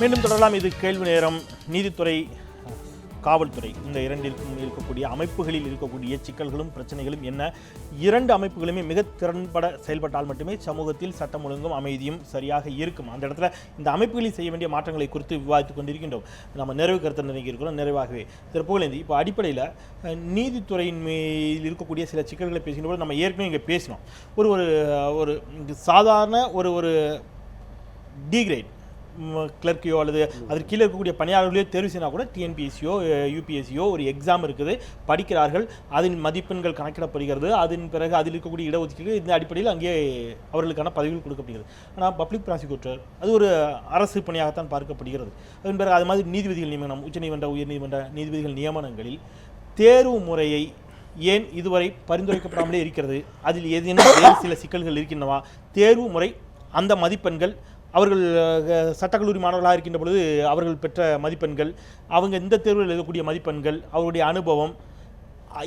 மீண்டும் தொடரலாம். இது கேள்வி நேரம். நீதித்துறை காவல்துறை. இந்த இரண்டிற்கும் இருக்கக்கூடிய அமைப்புகளில் இருக்கக்கூடிய சிக்கல்களும் பிரச்சனைகளும் என்ன? இரண்டு அமைப்புகளுமே மிக திறன்பட செயல்பட்டால் மட்டுமே சமூகத்தில் சட்டம் ஒழுங்கும் அமைதியும் சரியாக இருக்கும். அந்த இடத்துல இந்த அமைப்புகளில் செய்ய வேண்டிய மாற்றங்களை குறித்து விவாதித்துக் கொண்டிருக்கின்றோம். நம்ம நிறைவு கருத்து நினைக்கிறோம் நிறைவாகவே. திருப்புகழேந்தி இப்போ அடிப்படையில் நீதித்துறையின் மேல் இருக்கக்கூடிய சில சிக்கல்களை பேசுகின்ற போது நம்ம ஏற்கனவே இங்கே பேசினோம். ஒரு ஒரு ஒரு சாதாரண ஒரு ஒரு டிகிரேட் கிளர்க்கையோ அல்லது அதற்கு கீழே இருக்கக்கூடிய பணியாளர்களையோ தேர்வு செய்யனா கூட டிஎன்பிஎஸ்சியோ யூபிஎஸ்சியோ ஒரு எக்ஸாம் இருக்குது. படிக்கிறார்கள். அதன் மதிப்பெண்கள் கணக்கிடப்படுகிறது. அதன் பிறகு அதில் இருக்கக்கூடிய இடஒதுக்கீடு இந்த அடிப்படையில் அங்கே அவர்களுக்கான பதவிகள் கொடுக்கப்படுகிறது. ஆனால் பப்ளிக் ப்ராசிக்யூட்டர் அது ஒரு அரசு பணியாகத்தான் பார்க்கப்படுகிறது. அதன் பிறகு அது மாதிரி நீதிபதிகள் நியமனம் உச்சநீதிமன்ற உயர்நீதிமன்ற நீதிபதிகள் நியமனங்களில் தேர்வு முறையை ஏன் இதுவரை பரிந்துரைக்கப்படாமலே இருக்கிறது? அதில் ஏதேனும் வேறு சில சிக்கல்கள் இருக்கின்றனவா? தேர்வு முறை அந்த மதிப்பெண்கள் அவர்கள் சட்டக்கல்லூரி மாணவர்களாக இருக்கின்ற பொழுது அவர்கள் பெற்ற மதிப்பெண்கள் அவங்க இந்த தேர்வில் எழுதக்கூடிய மதிப்பெண்கள் அவருடைய அனுபவம்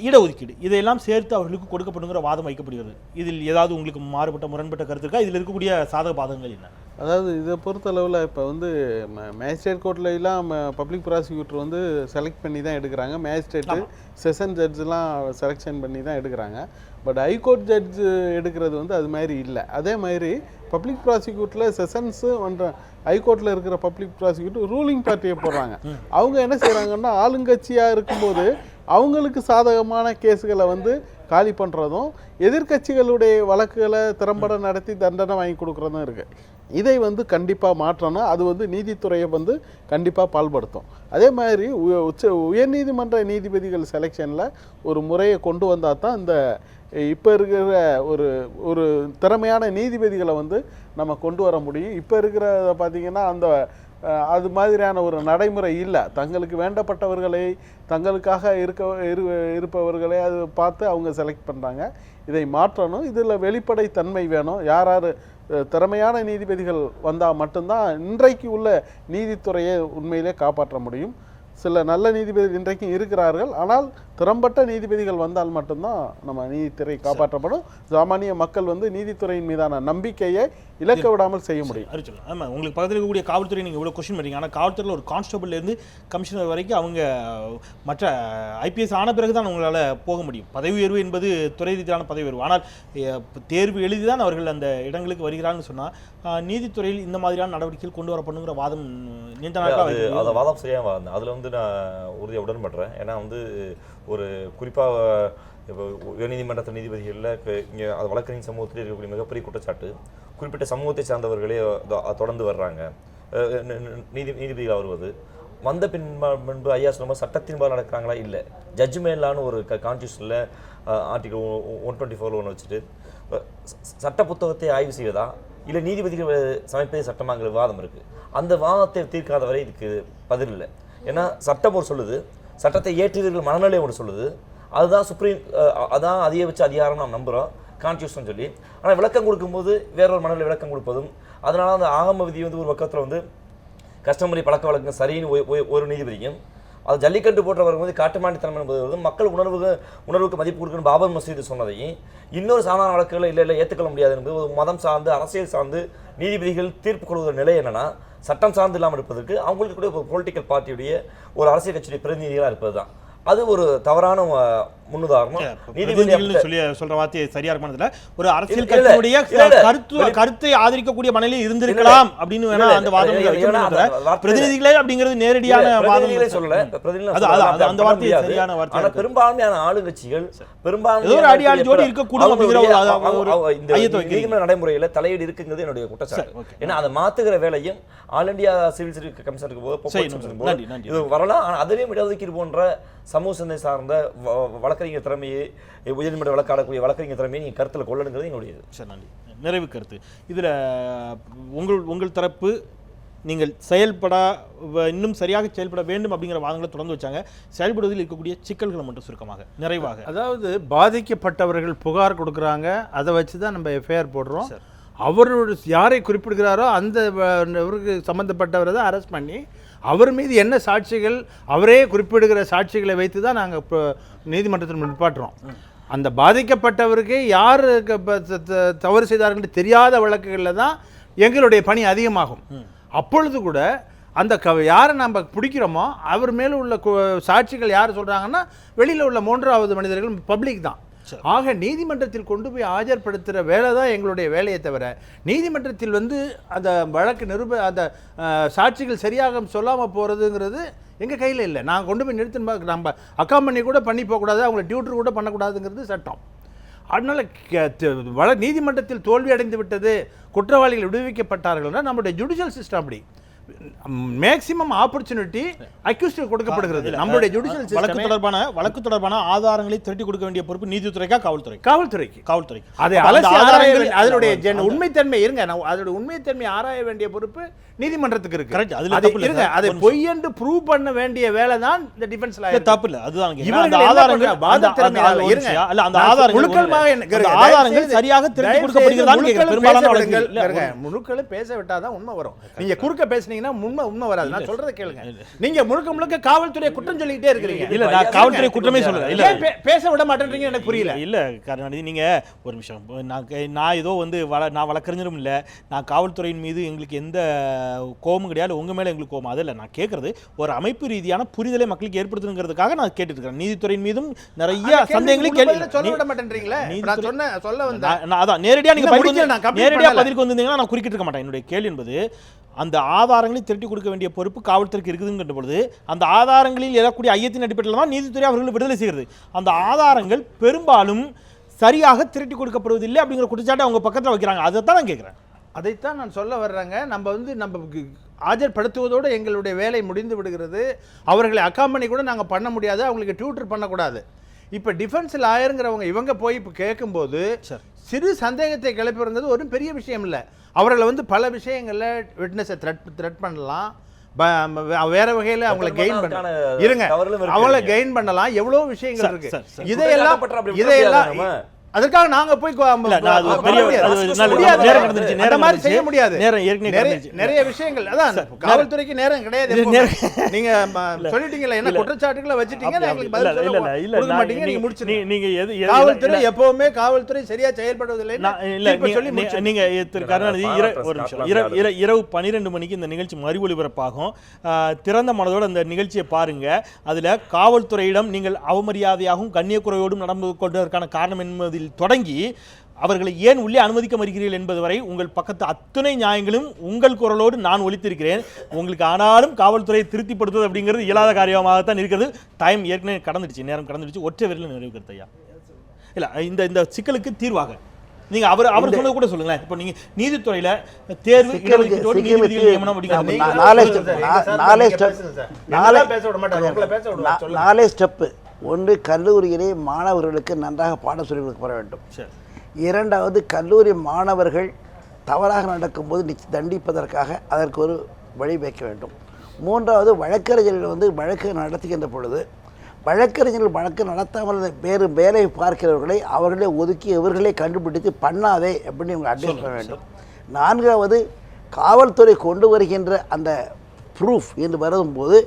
இடஒதுக்கீடு. இதையெல்லாம் சேர்த்து அவர்களுக்கு கொடுக்கப்படுங்கிற வாதம் வைக்கப்படுகிறது. இதில் ஏதாவது உங்களுக்கு மாறுபட்ட முரண்பட்ட கருத்து இருக்கா? இதில் இருக்கக்கூடிய சாதக பாதகங்கள் என்ன? அதாவது இதை பொறுத்தளவில் இப்போ வந்து மேஜிஸ்ட்ரேட் கோர்ட்ல எல்லாம் பப்ளிக் ப்ராசிக்யூட்டர் வந்து செலக்ட் பண்ணி தான் எடுக்கிறாங்க. மேஜிஸ்ட்ரேட்டு செஷன் ஜட்ஜ்லாம் செலெக்ஷன் பண்ணி தான் எடுக்கிறாங்க. பட் ஹைகோர்ட் ஜட்ஜ் எடுக்கிறது வந்து அது மாதிரி இல்லை. அதே மாதிரி பப்ளிக் ப்ராசிக்யூட்டில் செஷன்ஸு ஒன்ற ஹைகோர்ட்டில் இருக்கிற பப்ளிக் ப்ராசிக்யூட்டர் ரூலிங் பார்ட்டியை போடுறாங்க. அவங்க என்ன செய்கிறாங்கன்னா ஆளுங்கட்சியாக இருக்கும்போது அவங்களுக்கு சாதகமான கேஸுகளை வந்து காலி பண்ணுறதும் எதிர்க்கட்சிகளுடைய வழக்குகளை திறம்பட நடத்தி தண்டனை வாங்கி கொடுக்குறதும் இருக்குது இதை வந்து கண்டிப்பாக மாற்றணும். அது வந்து நீதித்துறையை வந்து கண்டிப்பாக பால்படுத்தும். அதே மாதிரி உ- உச்ச உயர்நீதிமன்ற நீதிபதிகள் செலெக்ஷனில் ஒரு முறையை கொண்டு வந்தால் தான் இந்த இப்போ இருக்கிற ஒரு ஒரு திறமையான நீதிபதிகளை வந்து நம்ம கொண்டு வர முடியும். இப்போ இருக்கிற பார்த்தீங்கன்னா அந்த அது மாதிரியான ஒரு நடைமுறை இல்லை. தங்களுக்கு வேண்டப்பட்டவர்களை தங்களுக்காக இருக்க இரு இருப்பவர்களை அது பார்த்து அவங்க செலக்ட் பண்ணுறாங்க இதை மாற்றணும். இதில் வெளிப்படைத்தன்மை வேணும். யார் யார் திறமையான நீதிபதிகள் வந்தால் மட்டும்தான் இன்றைக்கு உள்ள நீதித்துறையை உண்மையிலே காப்பாற்ற முடியும். சில நல்ல நீதிபதிகள் இன்றைக்கும் இருக்கிறார்கள். ஆனால் திறம்பட்ட நீதிபதிகள் வந்தால் மட்டும்தான் நம்ம நீதித்துறை காப்பாற்றப்படும். சாமானிய மக்கள் வந்து நீதித்துறையின் மீதான நம்பிக்கையை இழக்க விடாமல் செய்ய முடியும். சொல்லலாம் ஆமாம் உங்களுக்கு பக்கத்தில் இருக்கக்கூடிய காவல்துறை நீங்கள் இவ்வளோ கொஸ்டின் பண்ணுறீங்க ஆனால் காவல்துறையில் ஒரு கான்ஸ்டபிள்ல இருந்து கமிஷனர் வரைக்கும் அவங்க மற்ற ஐபிஎஸ் ஆன பிறகு தான் உங்களால் போக முடியும். பதவி உயர்வு என்பது துறை ரீதியிலான பதவி உயர்வு. ஆனால் தேர்வு எழுதி தான் அவர்கள் அந்த இடங்களுக்கு வருகிறாங்கன்னு சொன்னால் நீதித்துறையில் இந்த மாதிரியான நடவடிக்கைகள் கொண்டு வரப்படுங்கிற வாதம் நீண்ட நாட்களாக அது வாதம் சரியாக வாதம் அதில் வந்து நான் உறுதியாக உடன்படுறேன். ஏன்னா வந்து ஒரு குறிப்பாக இப்போ உயர்நீதிமன்றத்து நீதிபதிகளில் இங்கே அது வழக்கறிஞர் சமூகத்தில் இருக்கக்கூடிய மிகப்பெரிய குற்றச்சாட்டு குறிப்பிட்ட சமூகத்தை சார்ந்தவர்களே தொடர்ந்து வர்றாங்க. நீதி நீதிபதிகளாக வருவது வந்த பின் முன்பு ஐயா சொன்ன மாதிரி சட்டத்தின்பால் நடக்கிறாங்களா? இல்லை. ஜட்ஜ்மெண்ட்லான்னு ஒரு க கான்ஸ்டியூஷனில் ஆர்டிகல் ஒன் டுவெண்ட்டி ஃபோர் ஒன்று வச்சுட்டு சட்ட புத்தகத்தை ஆய்வு செய்வதா இல்லை நீதிபதிகள் சமைப்பதே சட்டமாங்கிற வாதம் இருக்குது அந்த வாதத்தை தீர்க்காத வரை இதுக்கு பதில் இல்லை. ஏன்னா சட்டம் ஒரு சொல்லுது. சட்டத்தை ஏற்றீர்கள் மனநிலை ஒன்று சொல்லுது. அதுதான் சுப்ரீம் அதான் அதிகபட்ச அதிகாரம் நாம் நம்புகிறோம் கான்ஸ்டியூஷன் சொல்லி. ஆனால் விளக்கம் கொடுக்கும்போது வேறொரு மனநிலை விளக்கம் கொடுப்பதும் அதனால அந்த ஆகம விதி வந்து ஒரு பக்கத்தில் வந்து கஸ்டமரி பழக்க வழக்கம் சரின்னு ஒரு நீதிபதியும் அது ஜல்லிக்கட்டு போன்ற வரும்போது காட்டுமாண்டித்தனம் என்பது வந்து மக்கள் உணர்வுக்கு உணர்வுக்கு மதிப்பு கொடுக்கணும் பாபர் மசீது சொன்னதையும் இன்னொரு சாதாரண வழக்குகளை இல்லை இல்லை ஏற்றுக்கொள்ள முடியாது என்பது ஒரு மதம் சார்ந்து அரசியல் சார்ந்து நீதிபதிகள் தீர்ப்பு கொடுக்கிற நிலை என்னன்னா சட்டம் சார்ந்து இல்லாமல் இருப்பதற்கு அவங்களுக்கு கூட ஒரு பொலிட்டிக்கல் பார்ட்டியுடைய ஒரு அரசியல் கட்சியுடைய பிரதிநிதிகளாக இருப்பது தான் அது ஒரு தவறான முன்னுதாரணம் சொல்லி சொல்ற வார்த்தை சரியா இருக்குமானதுல ஒரு அரசியல் கட்சியுடைய. கருத்து கருத்தை ஆதரிக்கக்கூடிய மனநிலை இருந்திருக்கலாம் அப்படின்னு வேணா அந்த வாதம் பிரதிநிதிகளே அப்படிங்கிறது நேரடியான வாதம் சொல்லல அந்த வார்த்தை. சரியான ஆனா. பெரும்பான்மையான ஆளுங்கட்சிகள் பெரும்பான்மையான ஒரு அடியாள் ஜோடி இருக்கக்கூடும் அப்படிங்கிற ஒரு- நடைமுறையில தலையீடு இருக்குங்கிறது என்னுடைய குற்றச்சாட்டு. ஏன்னா அதை மாத்துகிற வேலையும் ஆல் இந்தியா சிவில் சர்வீஸ் போது. இது வரலாம் ஆனா அதிலையும் இடஒதுக்கீடு போன்ற சமூக சிந்தனை சார்ந்த வ- வ- வழக்கறிஞர் திறமையை உயர்நீதிமன்ற வழக்காடக்கூடிய வழக்கறிஞர் திறமையை நீங்க கருத்துல கொள்ளணுங்கிறது என்னுடைய. சரி நன்றி. நிறைவு கருத்து. இதுல உங்கள் உங்கள் தரப்பு நீங்கள் செயல்பட இன்னும் சரியாக செயல்பட வேண்டும் அப்படிங்கிற வாதங்களை தொடர்ந்து வச்சாங்க. செயல்படுவதில் இருக்கக்கூடிய சிக்கல்களை மட்டும் சுருக்கமாக நிறைவாக. அதாவது பாதிக்கப்பட்டவர்கள் புகார் கொடுக்குறாங்க அதை வச்சு தான் நம்ம எஃப்ஐஆர் போடுறோம். அவரோட யாரை குறிப்பிடுகிறாரோ அந்த வ- அவருக்கு சம்மந்தப்பட்டவரை தான் அரெஸ்ட் பண்ணி அவர் மீது என்ன சாட்சிகள் அவரே குறிப்பிடுகிற சாட்சிகளை வைத்து தான் நாங்கள் இப்போ நீதிமன்றத்தில் நிப்பாட்டுறோம். அந்த பாதிக்கப்பட்டவருக்கு யார் தவறு செய்தார்கள் தெரியாத வழக்குகளில் தான் எங்களுடைய பணி அதிகமாகும். அப்பொழுது கூட அந்த க யாரை நம்ம பிடிக்கிறோமோ அவர் மேலே உள்ள சாட்சிகள் யார் சொல்கிறாங்கன்னா வெளியில் உள்ள மூன்றாவது மனிதர்கள் பப்ளிக் தான். ஆக நீதிமன்றத்தில் கொண்டு போய் ஆஜர்படுத்துகிற வேலை தான் எங்களுடைய வேலையை தவிர நீதிமன்றத்தில் வந்து அந்த வழக்கு நிருப அந்த சாட்சிகள் சரியாக சொல்லாமல் போகிறதுங்கிறது எங்கள் கையில் இல்லை. நான் கொண்டு போய் நிறுத்தின நம்ம பண்ணி கூட பண்ணி போகக்கூடாது அவங்கள டியூட்டர் கூட பண்ணக்கூடாதுங்கிறது சட்டம். அதனால் வள நீதிமன்றத்தில் தோல்வி அடைந்து விட்டது குற்றவாளிகள் விடுவிக்கப்பட்டார்கள்னா நம்முடைய ஜுடிஷியல் சிஸ்டம் அப்படி. மேக்சிமம் ஆப்பர்ச்சுனிட்டி அக்யூஸ்ட் கொடுக்கப்படுகிறது. நம்மளுடைய ஜுடிஷியல் வழக்கு தொடர்பான வழக்கு தொடர்பான ஆதாரங்களை திரட்டி கொடுக்க வேண்டிய பொறுப்பு நீதித்துறைக்கா காவல்துறை காவல்துறைக்கு. காவல்துறை அதை அலசி ஆராய அதனுடைய உண்மைத்தன்மை இருங்க நான் அதனுடைய உண்மைத்தன்மை ஆராய வேண்டிய பொறுப்பு நீதிமன்றத்துக்கு இருக்கு. Correct, அதுல இருங்க. அதை. பொய் என்று ப்ரூவ் பண்ண வேண்டிய வேலை தான் இந்த டிஃபென்ஸ் இல்ல, தப்பு இல்ல. அதுதான் கேக்குறேன். அந்த ஆதாரங்கள் பண்றாங்க? வாத அந்த- திறமை அந்த- இருங்க. இல்ல அந்த ஆதாரங்கள் முழுக்கமாக ஆதாரங்கள் சரியாக திரட்டி கொடுக்கப்படுகிறதான்னு. முழுக்களும் பெரும்பாலான வழக்குகள் முழுக்களும் பேச விட்டாதான் உண்மை வரும். நீங்க குறுக்க பேசுனீங்கன்னா உண்மை உண்மை வராது. நான் சொல்றதை கேளுங்க. நீங்க முழுக்க முழுக்க காவல்துறையை குற்றம் சொல்லிக்கிட்டே இருக்கிறீங்க. இல்ல நான் காவல்துறை குற்றமே சொல்லல. இல்ல. பேச விட மாட்டேன்றீங்க எனக்கு புரியல. இல்ல கருணாநிதி நீங்க ஒரு நிமிஷம். நான் நான் ஏதோ வந்து நான் வழக்கறிஞரும் இல்ல. நான் காவல்துறையின் மீது எங்களுக்கு எந்த கோபமும் கிடையாது உங்க மேல எங்களுக்கு கோபம். அது இல்ல நான் கேட்கறது ஒரு அமைப்பு ரீதியான புரிதலை மக்களுக்கு ஏற்படுத்தணுங்கிறதுக்காக நான் கேட்டுட்டு இருக்கேன் நீதித்துறையின் மீதும் நிறைய சந்தேகங்களை கேள்வி சொல்ல விட மாட்டேன்றீங்களே? நான் சொன்ன சொல்ல வந்த நான் நான் அதான் நேரடியா நீங்க இல்ல, பதில் முடிக்கல, வந்து- நான் complete நேரடியா பண்ணல. பதிலுக்கு வந்திருந்தீங்கன்னா நான் குறுக்கிட்டு இருக்க மாட்டேன். என்னுடைய கேள்வி என்பது அந்த ஆதாரங்களை திரட்டி கொடுக்க வேண்டிய பொறுப்பு காவல்துறைக்கு இருக்குதுங்கிற பொழுது அந்த ஆதாரங்களில் எழக்கூடிய ஐயத்தின் அடிப்படையில் தான் நீதித்துறை அவர்கள் விடுதலை செய்கிறது. அந்த ஆதாரங்கள் பெரும்பாலும் சரியாக திரட்டி கொடுக்கப்படுவதில்லை அப்படிங்கிற குற்றச்சாட்டை அவங்க பக்கத்துல வைக்கிறாங்க. அதை தான் நான் கேட்குறேன் அதைத்தான் நான் சொல்ல வர்றேங்க. நம்ம வந்து நம்ம ஆஜர்படுத்துவதோடு எங்களுடைய வேலை முடிந்து விடுகிறது. அவர்களை அக்காம்பனி கூட நாங்கள் பண்ண முடியாது. அவங்களுக்கு டியூட்டர் பண்ணக்கூடாது. இப்போ டிஃபென்ஸ் லாயருங்கிறவங்க இவங்க போய் இப்போ கேட்கும்போது. சிறு சந்தேகத்தை கிளப்பிடுறது ஒரு பெரிய விஷயம் இல்லை. அவர்களை வந்து பல விஷயங்களில் விட்னஸை த்ரெட் த்ரெட் பண்ணலாம். வேற வகையில் அவங்கள கெயின் பண்ண அதுக்கான இருங்க. அவங்கள. கெயின் பண்ணலாம். எவ்வளோ விஷயங்கள் இருக்கு. இதையெல்லாம் இதையெல்லாம். அதற்காக நாங்க போய் அந்த மாதிரி. செய்ய முடியாது. நிறைய- விஷயங்கள். அதான் காவல்துறைக்கு நேரம் கிடையாது நீங்க ம, சொல்லிட்டீங்களா என்ன குற்றச்சாட்டுகளை வச்சுட்டீங்க எங்களுக்கு நீங்க முடிச்சிருங்க. நீங்க எது காவல்துறை எப்பவுமே காவல்துறை சரியா செயல்படுவதில்லை இல்ல நீங்க- திரு. கருணாநிதி ஒரு நிமிஷம். இரவு பன்னிரெண்டு மணிக்கு இந்த நிகழ்ச்சி மறு ஒளிபரப்பாகும் திறந்த மனதோட அந்த நிகழ்ச்சியை பாருங்க. அதுல காவல்துறையிடம் நீங்கள் அவமரியாதையாகவும் கண்ணியக்குறையோடும் நடந்து கொண்டதற்கான காரணம் என்பதில் தொடங்கி அவர்களை ஏன் உள்ளே அனுமதிக்க மறுக்கிறீர்கள் என்பது வரை உங்கள் பக்கத்து அத்தனை நியாயங்களும் உங்கள் குரலோடு நான் ஒலித்திருக்கிறேன். உங்களுக்கு ஆனாலும் காவல்துறையை திருப்திப்படுத்துவது அப்படிங்கிறது இயலாத காரியமாகத்தான் இருக்கிறது. டைம் ஏற்கனவே கடந்துடுச்சு நேரம் கடந்துடுச்சு. ஒற்றை விரலில் நிறைவு ஐயா. இல்ல இந்த இந்த சிக்கலுக்கு தீர்வாக. நீங்க அவர் அவர் சொன்னது கூட சொல்லுங்களேன். இப்போ நீங்க நீதித்துறையில தேர்வு நாலே சொல்லுங்க. நாலே ஸ்டெப்பு. ஒன்று கல்லூரியிலே மாணவர்களுக்கு நன்றாக பாடம் சொல்லிக் கொடுக்கப்பட வேண்டும். இரண்டாவது கல்லூரி மாணவர்கள் தவறாக நடக்கும்போது தண்டிப்பதற்காக அதற்கு ஒரு வழி வைக்க வேண்டும். மூன்றாவது வழக்கறிஞர்கள் வந்து வழக்கு நடத்துகின்ற பொழுது வழக்கறிஞர்கள் வழக்கு நடத்தாமல் வேறு வேலை பார்க்கிறவர்களை அவர்களே ஒதுக்கி இவர்களே கண்டுபிடித்து பண்ணாதே அப்படின்னு இவங்க அட்வைஸ் பண்ண வேண்டும். நான்காவது காவல்துறை கொண்டு வருகின்ற அந்த ப்ரூஃப் என்று வரும்போது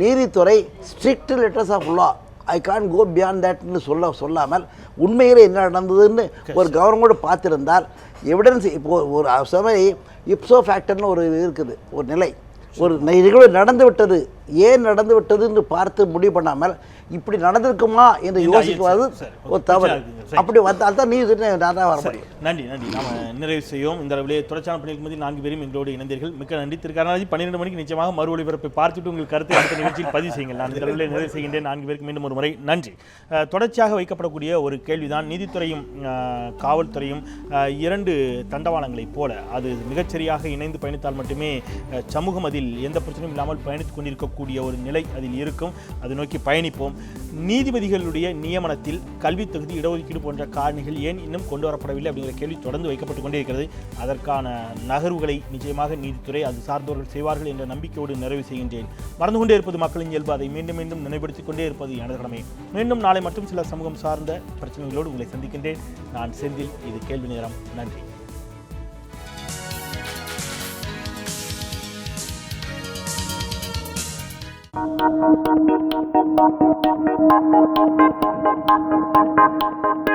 நீதித்துறை strict letters of law I can go beyond தட்னு சொல்ல சொல்லாமல் உண்மையிலே என்ன நடந்ததுன்னு ஒரு கவர்மெண்ட் பார்த்திருந்தால் எவிடன்ஸ் இப்போ ஒரு சமய இப்சோ ஃபேக்டர்னு ஒரு இது இருக்குது ஒரு நிலை. ஒரு நிகழ்வு நடந்து விட்டது ஏன் நடந்து விட்டதுன்னு பார்த்து முடிவு பண்ணாமல் இப்படி நடந்திருக்குமா என்று யோசிக்குவது ஒரு தவறு. அப்படி வந்தால் தான் நீதி நான் வர முடியும். நன்றி நன்றி. நாம நிறைவு செய்வோம். இந்த அளவிலே தொடர்ச்சியான மத்தியில் நான்கு பேரும் எங்களோடு இணைந்தீர்கள். மிக்க நன்றி. திரு கருணாநிதி பன்னிரெண்டு மணிக்கு நிச்சயமாக மறு ஒளிபரப்பை பார்த்துட்டு உங்கள் கருத்தை அடுத்த நிகழ்ச்சியில் பதிவு செய்யுங்கள். நான் இந்த அளவிலே நிறைவு செய்கின்றேன். நான்கு பேருக்கு மீண்டும் ஒரு முறை நன்றி. தொடர்ச்சியாக வைக்கப்படக்கூடிய ஒரு கேள்விதான். நீதித்துறையும் காவல்துறையும் இரண்டு தண்டவாளங்களைப் போல அது மிகச்சரியாக இணைந்து பயணித்தால் மட்டுமே சமூகம் அதில் எந்த பிரச்சனையும் இல்லாமல் பயணித்துக் கொண்டிருக்கக்கூடிய ஒரு நிலை அதில் இருக்கும். அதை நோக்கி பயணிப்போம். நீதிபதிகளுடைய நியமனத்தில் கல்வி தொகுதி இடஒதுக்கீடு போன்ற காரணிகள் ஏன் இன்னும் கொண்டு வரப்படவில்லை அப்படிங்கிற கேள்வி தொடர்ந்து வைக்கப்பட்டு கொண்டே இருக்கிறது அதற்கான நகர்வுகளை நிச்சயமாக நீதித்துறை அது சார்ந்தவர்கள் செய்வார்கள் என்ற நம்பிக்கையோடு நிறைவு செய்கின்றேன். மறந்து கொண்டே இருப்பது மக்களின் இயல்பு. அதை மீண்டும் மீண்டும் நினைவுபடுத்திக் கொண்டே இருப்பது எனது கடமை. மீண்டும் நாளை மட்டும் சில சமூகம் சார்ந்த பிரச்சனைகளோடு உங்களை சந்திக்கின்றேன். நான் செந்தில். இது கேள்வி நேரம். நன்றி. Thank you. Thank you.